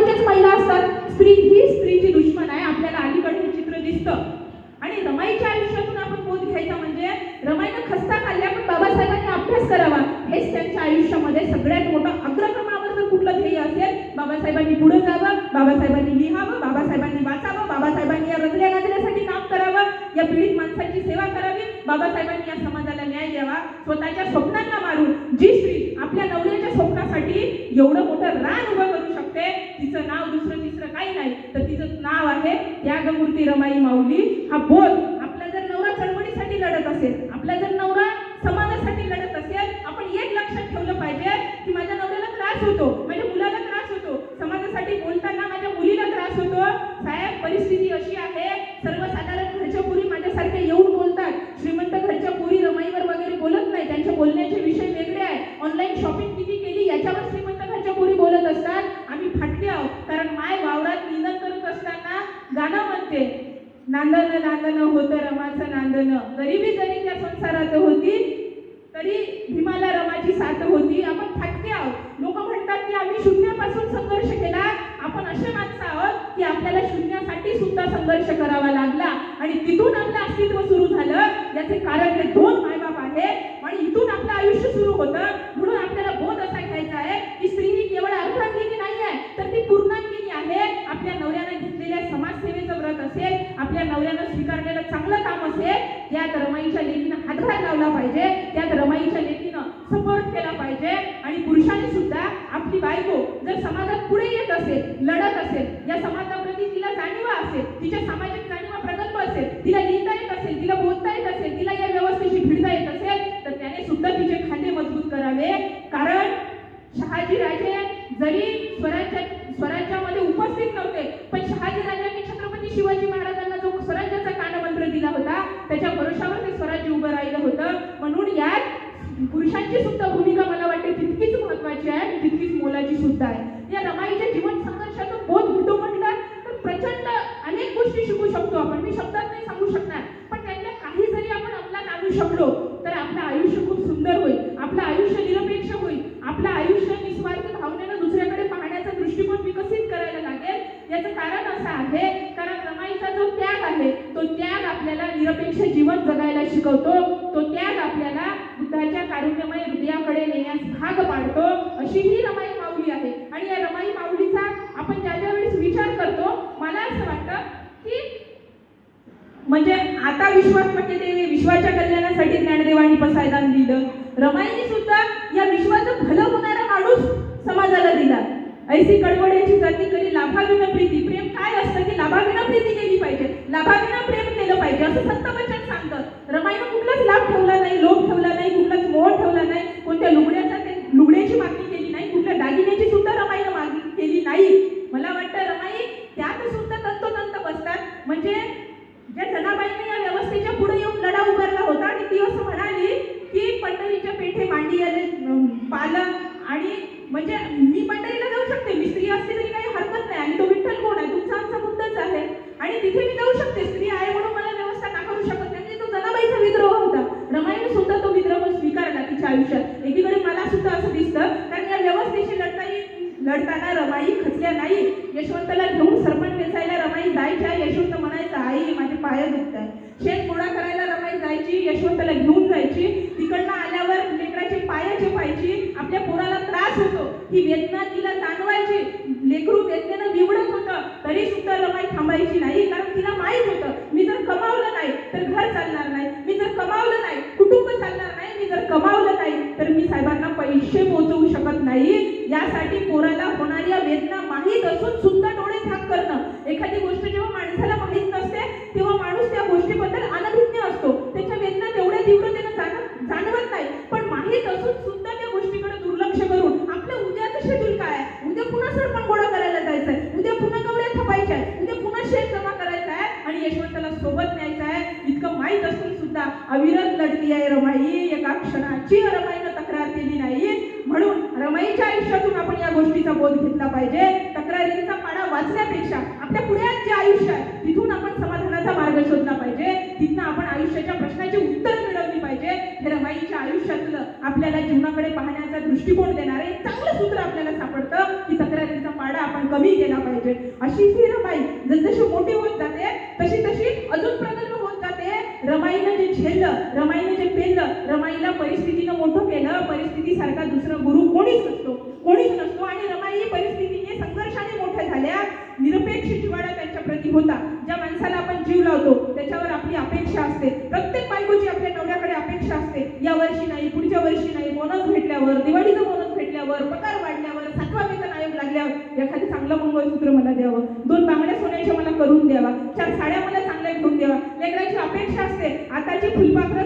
रमाईच्याच महिला असतात. स्त्री ही स्त्रीची दुश्मन आहे. आपल्याला अलीकडे हे चित्र दिसतं. आणि रमाईच्या आयुष्यातून आपण बोध घ्यायचा म्हणजे रमाईनं खस्ता खाल्ल्या पण बाबासाहेबांनी अभ्यास करावा. हेच त्यांच्या आयुष्यामध्ये सगळ्यात मोठं अग्रक्रमावर जर कुठलं ध्येय असेल बाबासाहेबांनी पुढे जावं बाबासाहेबांनी लिहावं बाबासाहेबांनी वाचावं बाबासाहेबांनी या रजल्या गाजल्यासाठी काम करावं या पीडित माणसाची सेवा करावी बाबासाहेबांनी या समाजाला न्याय द्यावा स्वतःच्या स्वप्नांना मारून. जी स्त्री आपल्या नवऱ्याच्या स्वप्नासाठी एवढं मोठं रान उभं करू तिचं नाव दुसरं तिसरं काही नाही. तर तिचं नाव आहे त्यागमूर्ती रमाई माऊली. हा बोध आपला जर नवरा चळवळीसाठी लढत असेल आपला जर नवरा समाजासाठी लढत असेल आपण एक लक्षात ठेवलं पाहिजे की माझ्या नवऱ्याला त्रास होतो माझ्या मुलाला त्रास होतो. समाजासाठी बोलताना माझ्या मुलीला त्रास होतो. साहेब परिस्थिती अशी आहे सर्वसाधारण घरच्या पुरी माझ्यासारख्या येऊन बोलतात. श्रीमंत घरच्या पुरी रमाईवर वगैरे बोलत नाही. त्यांच्या बोलण्याचे विषय वेगळे आहे ऑनलाईन शॉपिंग किती केली याच्यावर श्रीमंत घरच्या पुरी असतात आम्ही फाटके आहोत. कारण माय वावरात निंदन करत असताना गाणं म्हणते नांदन नांदन होतं रमाचं नांदन गरिबी जरी त्या संसारात होती तरी भीमाला रमाची साथ होती. आपण फाटके आहोत. लोक म्हणतात की आम्ही शून्यापासून संघर्ष केला. आपण असे माणसं आहोत की आपल्याला शून्यासाठी सुद्धा संघर्ष करावा लागला. आणि तिथून आपलं अस्तित्व सुरू झालं. याचे कारण हे दोन मायबाप आहे आणि इथून आपलं आयुष्य सुरू होतं म्हणून आपल्याला बोध असा घ्यायचा आहे की स्त्री ही केवळ अर्धांगिनी नाही आहे तर ती पूर्णांगिनी आहे आपल्या नवऱ्याने घेतलेल्या समाजसेवेचं व्रत असेल आपल्या करलेलं चांगलं काम असेल या रमाईच्या लेकीनं हातभार लावला पाहिजे त्यात रमाईच्या लेकीनं सपोर्ट केला पाहिजे. आणि पुरुषाने सुद्धा आपली बायको जर समाजात पुढे येत असेल लढत असेल या समाजाप्रती तिला जाणीवा असेल तिच्या सामाजिक जाणीवा प्रकल्प असेल तिला लिहिता येत असेल तिला बोलता येत असेल तिला या व्यवस्थेशी भिडता येत असेल तर त्याने सुद्धा तिचे खांदे मजबूत करावे. कारण शहाजी राजे जरी स्वराज्या स्वराज्यामध्ये उपस्थित नव्हते पण शहाजी राजांनी छत्रपती शिवाजी महाराजांना जो स्वराज्याचा कानमंत्र दिला होता त्याच्या भरोशावर ते स्वराज्य उभं राहिलं होतं म्हणून यात पुरुषांची सुद्धा भूमिका मला वाटते तितकीच महत्वाची आहे आणि तितकीच मोलाची सुद्धा आहे. या रमाईच्या जीवन संघर्षातून बोध घेतो म्हटलं तर प्रचंड अनेक गोष्टी शिकू शकतो आपण. मी शब्दात नाही सांगू शकणार पण त्यातल्या काही जरी आपण अंमलात आणू शकलो तर आपलं आयुष्य खूप सुंदर होईल. आपलं आयुष्य निरपेक्ष होईल. आपलं आयुष्य निस्वार्थ भावनेनं दुसऱ्याकडे पाहण्याचा दृष्टिकोन विकसित करायला लागेल. याचं कारण असं आहे कारण रमाईचा जो त्याग आहे तो त्याग आपल्याला निरपेक्ष जीवन जगायला शिकवतो तो त्याग आपल्याला बुद्धाच्या कारुण्यमय हृदयाकडे नेण्यास भाग पाडतो अशी ही रमाई माऊली आहे. आणि या रमाई माऊलीचा आपण ज्या ज्या वेळेस विचार करतो मला असं वाटतं की म्हणजे आता विश्वास म्हणजे देवी विश्वाच्या कल्याणासाठी ज्ञानदेवांनी पसायदान दिलं. रमाईने सुद्धा या विश्वाचं भलं होणारा माणूस समाजाला दिला. ऐसी कडवड्याची जाती कधी लाभाविना प्रीती. प्रेम काय असतं की लाभाविना प्रीती केली पाहिजे. लाभाविना प्रेम केलं पाहिजे असं संत वचन सांगतं. रमाईनं कुठलाच लाभ ठेवला नाही लोभ ठेवला नाही कुठलाच मोह ठेवला नाही कोणत्या लुगड्याचा ते लुगड्याची मागणी केली नाही कुठल्या दागिन्याची सुद्धा रमाईनं मागणी केली नाही मला वाटतं रमाई त्यात सुद्धा तंतोतंत बसतात म्हणजे ज्या जनाबाईने या व्यवस्थेच्या पुढे येऊन लढा उभारला होता आणि ती असं म्हणाली की पंढरीच्या पेठे आले पालक आणि म्हणजे मी मंडळीला जाऊ शकते. मी स्त्री असते तरी काही हरकत नाही. आणि तो विठ्ठल कोण आहे? तुमचा आमचा मुद्दाच आहे. आणि तिथे मी जाऊ शकते. स्त्री आहे म्हणून मला व्यवस्था नाकारू शकत. नाही म्हणजे तो जनाबाईचा विद्रोह होता. रमाईने सुद्धा तो विद्रोह स्वीकारला तिच्या आयुष्यात. एकीकडे मला सुद्धा असं दिसतं कारण या व्यवस्थेशी लढता लढताना रमाई खचल्या नाही. यशवंतला घेऊन सरपण वेचायला रमाई जायच्या. यशवंत म्हणायचा आई माझे पाय दुखत आहे शेत गोळा करायला रमाई जायची. यशवंतला घेऊन जायची. तिकडनं आल्यावर लेकराचे पायाचे आपल्या पोराला त्रास होतो. ही वेदना तिला जाणवायची. लेकरू वेदनेनं निवडत होतं. तरी सुद्धा रमाई थांबायची नाही कारण तिला माहीत होतं मी जर कमावलं नाही तर घर चालणार नाही. मी जर कमावलं नाही कुटुंब चालणार नाही मी जर कमावलं नाही तर मी साहेबांना पैसे पोहोचवू शकत नाही. यासाठी पोराला होणाऱ्या वेदना माहीत असून सुद्धा डोळे झाक करणं. एखादी गोष्ट जेव्हा माणसाला माहीत नसते तेव्हा माणूस त्या गोष्टीबद्दल अनभिज्ञ असतो. त्याच्या वेदना तेवढ्या तीव्रतेनं जाण जाणवत नाही. पण माहीत असून सुद्धा त्या गोष्टीकडे दुर्लक्ष करून आपलं उद्याचं शेड्यूल काय आहे? उद्या पुन्हा सरपण गोळा करायला जायचंय. उद्या पुन्हा गवड्या थापायच्या आहे उद्या पुन्हा शेत जमा करायचा आहे आणि यशवंताला सोबत न्यायचं आहे. इतकं माहीत असून सुद्धा अविरत लढती आहे रमाई. एका क्षणाची रमाईनं तक्रार केली नाही. म्हणून रमाईच्या आयुष्यातून आपण या गोष्टीचा बोध घेतला पाहिजे. तक्रार पाडा वाचण्यापेक्षा आपल्या पुढ्यात जे आयुष्य आहे तिथून आपण समाधानाचा मार्ग शोधला पाहिजे तिथनं आपण आयुष्याच्या प्रश्नाची उत्तर मिळवली पाहिजे हे रमाईच्या आयुष्यातलं आपल्याला जीवनाकडे पाहण्याचा दृष्टिकोन देणारे चांगलं सूत्र आपल्याला सापडतं. की तक्रारींचा पाडा आपण कमी केला पाहिजे. अशी ही रमाई जसजशी मोठी होत जाते तशी तशी अजून प्रगल्भ होत जाते. रमाईनं जे झेललं रमाईनं जे पेललं रमाईला परिस्थितीनं मोठं केलं. परिस्थितीसारखा दुसरा गुरु कोणीच नसतो. कोणीच नसतो. आणि रमाई परिस्थितीने संघर्षाने मोठ्या झाल्या. निरपेक्ष जिवाडा त्यांच्या प्रती होता. ज्या माणसाला आपण जीव लावतो त्याच्यावर आपली अपेक्षा असते. प्रत्येक बायकोची आपल्या नवऱ्याकडे अपेक्षा असते या वर्षी नाही पुढच्या वर्षी नाही बोनस भेटल्यावर दिवाळीचा बोनस भेटल्यावर पगार वाढल्यावर सातवा वेतन आयोग लागल्यावर एखादं चांगलं मंगळसूत्र मला द्यावं. दोन बांगड्या सोन्याच्या मला करून द्यावा. चार साड्या मला चांगल्या घेऊन द्यावा लेकराची अपेक्षा असते आताची फुलपाखरं